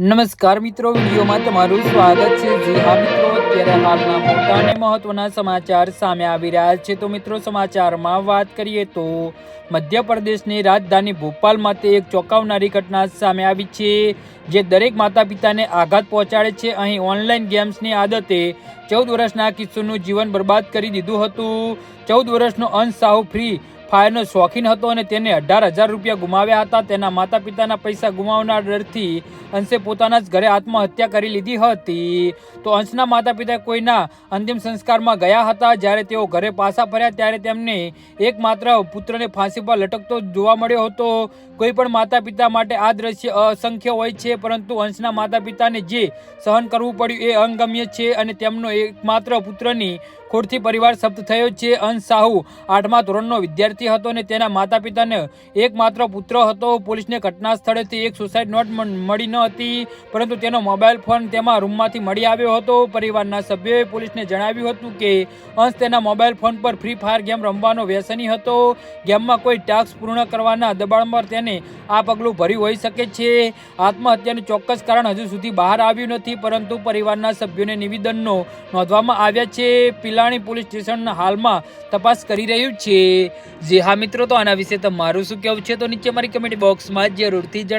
નમસ્કાર મિત્રો, વિડીયોમાં તમારું સ્વાગત છે. જી હા મિત્રો, અત્યારે હાલના મોટા અને મહત્વના સમાચાર સામે આવી રહ્યા છે. તો મિત્રો, સમાચારમાં વાત કરીએ તો મધ્યપ્રદેશની રાજધાની ભોપાલ માટે એક ચોંકાવનારી ઘટના સામે આવી છે, જે દરેક માતા પિતાને આઘાત પહોંચાડે છે. અહીં ઓનલાઈન ગેમ્સની આદતે ચૌદ વર્ષના કિશોરનું જીવન બરબાદ કરી દીધું હતું. ચૌદ વર્ષનો અંશ સાહુ ફ્રી ફાયરનો શોખીન હતો અને તેને અઢાર હજાર રૂપિયા ગુમાવ્યા હતા. તેના માતા પિતાના પૈસા ગુમાવનાર ડરથી અંશે પોતાના જ ઘરે આત્મહત્યા કરી લીધી હતી. તો અંશના માતા પિતા કોઈના અંતિમ સંસ્કારમાં ગયા હતા. જ્યારે તેઓ ઘરે પાછા ફર્યા ત્યારે તેમને એકમાત્ર પુત્રને ફાંસી પર લટકતો જોવા મળ્યો હતો. કોઈ પણ માતા પિતા માટે આ દ્રશ્ય અસંખ્ય હોય છે, પરંતુ અંશના માતા પિતાને જે સહન કરવું પડ્યું એ અંગમ્ય છે અને તેમનો એકમાત્ર પુત્રની ખોટથી પરિવાર સપ્ત થયો છે. અંશ સાહુ આઠમા ધોરણનો વિદ્યાર્થી હતો અને તેના માતા પિતાને એકમાત્ર પુત્ર હતો. પોલીસને ઘટના સ્થળેથી એક સુસાઇડ નોટ મળી ન હતી, પરંતુ તેનો મોબાઈલ ફોન તેમાં રૂમમાંથી મળી આવ્યો હતો. પરિવારના સભ્યોએ પોલીસને જણાવ્યું હતું કે, અંશ તેના મોબાઈલ ફોન પર ફ્રી ફાયર ગેમ રમવાનો વ્યસની હતો. ગેમમાં કોઈ ટાસ્ક પૂર્ણ કરવાના દબાણમાં તેને આ પગલું ભર્યું હોઈ શકે છે. આત્મહત્યાનું ચોક્કસ કારણ હજુ સુધી બહાર આવ્યું નથી, પરંતુ પરિવારના સભ્યોને નિવેદનનો નોંધવામાં આવ્યા છે. પિલાણી પોલીસ સ્ટેશન હાલમાં તપાસ કરી રહ્યું છે. જે હા મિત્રો, તો આના વિશે તમારું શું કહેવું છે તો નીચે મારી કમેન્ટ બોક્સમાં જરૂરથી જણાવો